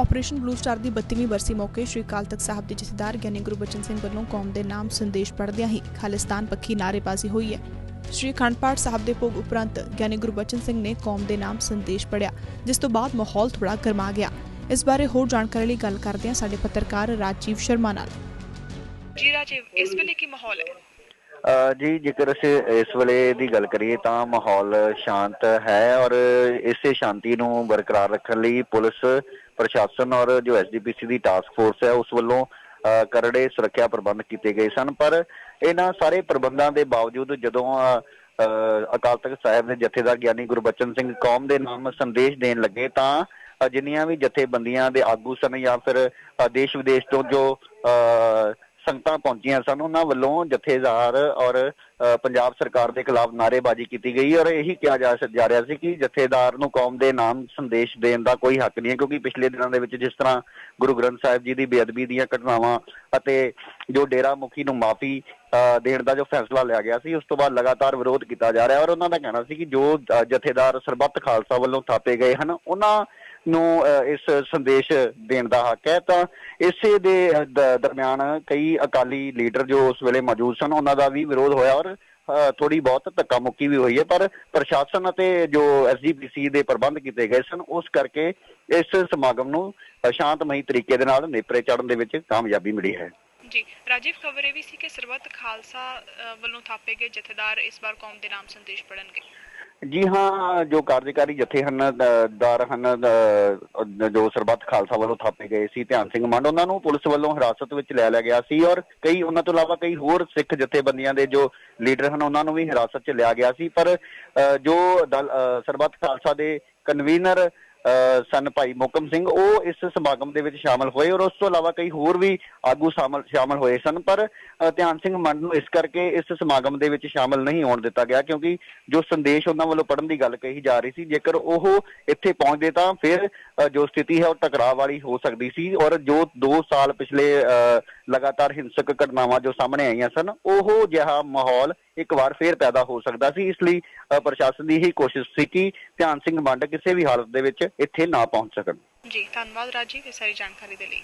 Operation blue star ਦੀ 32ਵੀਂ ਬਰਸੀ ਮੌਕੇ ਸ਼੍ਰੀ ਅਕਾਲ ਤਖਤ ਸਾਹਿਬ ਦੇ ਜਥੇਦਾਰ ਗਿਆਨੀ ਗੁਰੂ ਬਚਨ ਸਿੰਘ ਵੱਲੋਂ ਕੌਮ ਦੇ ਨਾਮ ਸੰਦੇਸ਼ ਪੜ੍ਹਦਿਆਂ ਹੀ ਖਾਲਿਸਤਾਨ ਪੱਖੀ ਨਾਅਰੇਬਾਜ਼ੀ ਹੋਈ ਹੈ। ਸ਼੍ਰੀ ਅਖੰਡ ਪਾਠ ਸਾਹਿਬ ਦੇ ਭੋਗ ਉਪਰੰਤ ਗਿਆਨੀ ਗੁਰੂ ਬਚਨ ਸਿੰਘ ਨੇ ਕੌਮ ਦੇ ਨਾਮ ਸੰਦੇਸ਼ ਪੜ੍ਹਿਆ ਜਿਸ ਤੋਂ ਬਾਅਦ ਮਾਹੌਲ ਥੋੜਾ ਗਰਮਾ ਗਿਆ। ਇਸ ਬਾਰੇ ਹੋਰ ਜਾਣਕਾਰੀ ਲਈ ਗੱਲ ਕਰਦੇ ਹਾਂ ਸਾਡੇ ਪੱਤਰਕਾਰ ਰਾਜੀਵ ਸ਼ਰਮਾ ਨਾਲ। ਜੀ ਰਾਜੀਵ ਇਸ ਵੇਲੇ ਕੀ ਮਾਹੌਲ ਹੈ? ਅ, ਜੀ ਜੇਕਰ ਅਸੀਂ ਇਸ ਵੇਲੇ ਦੀ ਗੱਲ ਕਰੀਏ ਤਾਂ ਮਾਹੌਲ ਸ਼ਾਂਤ ਹੈ ਔਰ ਇਸੇ ਸ਼ਾਂਤੀ ਨੂੰ ਬਰਕਰਾਰ ਰੱਖਣ ਲਈ ਪੁਲਿਸ ਪ੍ਰਸ਼ਾਸਨ ਔਰ ਜੋ ਐਸਡੀਪੀਸੀ ਦੀ ਟਾਸਕ ਫੋਰਸ ਹੈ ਉਸ ਵੱਲੋਂ ਅ, ਕਰੜੇ ਸੁਰੱਖਿਆ ਪ੍ਰਬੰਧ ਕੀਤੇ ਗਏ ਸਨ। ਪਰ ਇਹਨਾਂ ਸਾਰੇ ਪ੍ਰਬੰਧਾਂ ਦੇ ਬਾਵਜੂਦ ਜਦੋਂ ਅ, ਅ, ਅਕਾਲ ਤਖਤ ਸਾਹਿਬ ਦੇ ਜਥੇਦਾਰ ਗਿਆਨੀ ਗੁਰਬਚਨ ਸਿੰਘ ਕੌਮ ਦੇ ਨਾਮ ਸੰਦੇਸ਼ ਦੇਣ ਲੱਗੇ ਤਾਂ ਜਿੰਨੀਆਂ ਵੀ ਜਥੇਬੰਦੀਆਂ ਦੇ ਆਗੂ ਸਨ ਜਾਂ ਫਿਰ ਦੇਸ਼ ਵਿਦੇਸ਼ ਤੋਂ ਜੋ ਅ, ਸੰਗਤਾਂ ਪਹੁੰਚੀਆਂ ਸਨ। ਉਹਨਾਂ ਵੱਲੋਂ ਜਥੇਦਾਰ ਔਰ ਪੰਜਾਬ ਸਰਕਾਰ ਦੇ ਖਿਲਾਫ ਨਾਅਰੇਬਾਜ਼ੀ ਕੀਤੀ ਗਈ ਔਰ ਇਹੀ ਕਿਹਾ ਜਾ ਜਾ ਰਿਹਾ ਸੀ ਕਿ ਜਥੇਦਾਰ ਨੂੰ ਕੌਮ ਦੇ ਨਾਮ ਸੰਦੇਸ਼ ਦੇਣ ਦਾ ਕੋਈ ਹੱਕ ਨਹੀਂ ਹੈ ਕਿਉਂਕਿ ਪਿਛਲੇ ਦਿਨਾਂ ਦੇ ਵਿੱਚ ਜਿਸ ਤਰ੍ਹਾਂ ਗੁਰੂ ਗ੍ਰੰਥ ਸਾਹਿਬ ਜੀ ਦੀ ਬੇਅਦਬੀ ਦੀਆਂ ਘਟਨਾਵਾਂ ਅਤੇ ਜੋ ਡੇਰਾ ਮੁਖੀ ਨੂੰ ਮਾਫੀ ਦੇਣ ਦਾ ਜੋ ਫੈਸਲਾ ਲਿਆ ਗਿਆ ਸੀ, ਉਸ ਤੋਂ ਬਾਅਦ ਲਗਾਤਾਰ ਵਿਰੋਧ ਕੀਤਾ ਜਾ ਰਿਹਾ ਔਰ ਉਹਨਾਂ ਦਾ ਕਹਿਣਾ ਸੀ ਕਿ ਜੋ ਜਥੇਦਾਰ ਸਰਬੱਤ ਖਾਲਸਾ ਵੱਲੋਂ ਥਾਪੇ ਗਏ ਹਨ, ਉਹਨਾਂ ਨੂੰ ਇਸ ਸੰਦੇਸ਼ ਦੇਣ ਦਾ ਹੱਕ ਹੈ। ਤਾਂ ਇਸੇ ਦੇ ਦਰਮਿਆਨ ਕਈ ਅਕਾਲੀ ਲੀਡਰ ਜੋ ਉਸ ਵੇਲੇ ਮੌਜੂਦ ਸਨ, ਉਹਨਾਂ ਦਾ ਵੀ ਵਿਰੋਧ ਹੋਇਆ ਔਰ ਥੋੜੀ ਬਹੁਤ ਧੱਕਾ ਮੁੱਕੀ ਵੀ ਹੋਈ ਹੈ। ਪਰ ਪ੍ਰਸ਼ਾਸਨ ਅਤੇ ਜੋ ਐਸਜੀਪੀਸੀ ਦੇ ਪ੍ਰਬੰਧ ਕੀਤੇ ਗਏ ਸਨ, ਉਸ ਕਰਕੇ ਇਸ ਸਮਾਗਮ ਨੂੰ ਸ਼ਾਂਤਮਈ ਤਰੀਕੇ ਦੇ ਨਾਲ ਨੇਪਰੇ ਚੜਨ ਦੇ ਵਿੱਚ ਕਾਮਯਾਬੀ ਮਿਲੀ ਹੈ। ਜੀ, ਰਾਜੀਵ ਖਬਰ ਇਹ ਵੀ ਸੀ ਕਿ ਸਰਬੱਤ ਖਾਲਸਾ ਵੱਲੋਂ ਥਾਪੇ ਗਏ ਜਥੇਦਾਰ ਇਸ ਵਾਰ ਕੌਮ ਦੇ ਨਾਮ ਸੰਦੇਸ਼ ਪੜਨਗੇ ਜੀ ਹਾਂ, ਜੋ ਕਾਰਜਕਾਰੀ ਜਥੇ ਹਨ ਦਾਰ ਹਨ ਜੋ ਸਰਬੱਤ ਖਾਲਸਾ ਵੱਲੋਂ ਥਾਪੇ ਗਏ ਸੀ, ਧਿਆਨ ਸਿੰਘ ਮੰਡ, ਉਹਨਾਂ ਨੂੰ ਪੁਲਿਸ ਵੱਲੋਂ ਹਿਰਾਸਤ ਵਿੱਚ ਲੈ ਲਿਆ ਗਿਆ ਸੀ ਔਰ ਕਈ ਉਹਨਾਂ ਤੋਂ ਇਲਾਵਾ ਕਈ ਹੋਰ ਸਿੱਖ ਜਥੇਬੰਦੀਆਂ ਦੇ ਜੋ ਲੀਡਰ ਹਨ, ਉਹਨਾਂ ਨੂੰ ਵੀ ਹਿਰਾਸਤ 'ਚ ਲਿਆ ਗਿਆ ਸੀ। ਪਰ ਜੋ ਦਲ ਸਰਬੱਤ ਖਾਲਸਾ ਦੇ ਕਨਵੀਨਰ ਸਨ ਭਾਈ ਮੋਕਮ ਸਿੰਘ। ਉਹ ਇਸ ਸਮਾਗਮ ਦੇ ਵਿੱਚ ਸ਼ਾਮਲ ਹੋਏ ਔਰ ਉਸ ਤੋਂ ਇਲਾਵਾ ਕਈ ਹੋਰ ਵੀ ਆਗੂ ਸ਼ਾਮਲ ਹੋਏ ਸਨ। ਪਰ ਧਿਆਨ ਸਿੰਘ ਮੰਡ ਨੂੰ ਇਸ ਕਰਕੇ ਇਸ ਸਮਾਗਮ ਦੇ ਵਿੱਚ ਸ਼ਾਮਲ ਨਹੀਂ ਹੋਣ ਦਿੱਤਾ ਗਿਆ ਕਿਉਂਕਿ ਜੋ ਸੰਦੇਸ਼ ਉਹਨਾਂ ਵੱਲੋਂ ਪੜਨ ਦੀ ਗੱਲ ਕਹੀ ਜਾ ਰਹੀ ਸੀ ਜੇਕਰ ਉਹ ਇੱਥੇ ਪਹੁੰਚਦੇ ਤਾਂ ਫਿਰ ਜੋ ਸਥਿਤੀ ਹੈ ਉਹ ਟਕਰਾਅ ਵਾਲੀ ਹੋ ਸਕਦੀ ਸੀ ਔਰ ਜੋ 2 ਸਾਲ ਪਿਛਲੇ ਅ, ਲਗਾਤਾਰ ਹਿੰਸਕ ਘਟਨਾਵਾਂ ਜੋ ਸਾਹਮਣੇ ਆਈਆਂ ਸਨ ਉਹ ਜਿਹਾ ਮਾਹੌਲ ਇੱਕ ਵਾਰ ਫੇਰ ਪੈਦਾ ਹੋ ਸਕਦਾ ਸੀ। ਇਸ ਲਈ ਪ੍ਰਸ਼ਾਸਨ ਦੀ ਇਹੀ ਕੋਸ਼ਿਸ਼ ਸੀ ਕਿ ਧਿਆਨ ਸਿੰਘ ਮੰਡ ਕਿਸੇ ਵੀ ਹਾਲਤ ਦੇ ਵਿੱਚ ਇੱਥੇ ਨਾ ਪਹੁੰਚ ਸਕਣ। ਜੀ, ਧੰਨਵਾਦ ਰਾਜੀ। ਇਹ ਸਾਰੀ ਜਾਣਕਾਰੀ ਦੇ ਲਈ।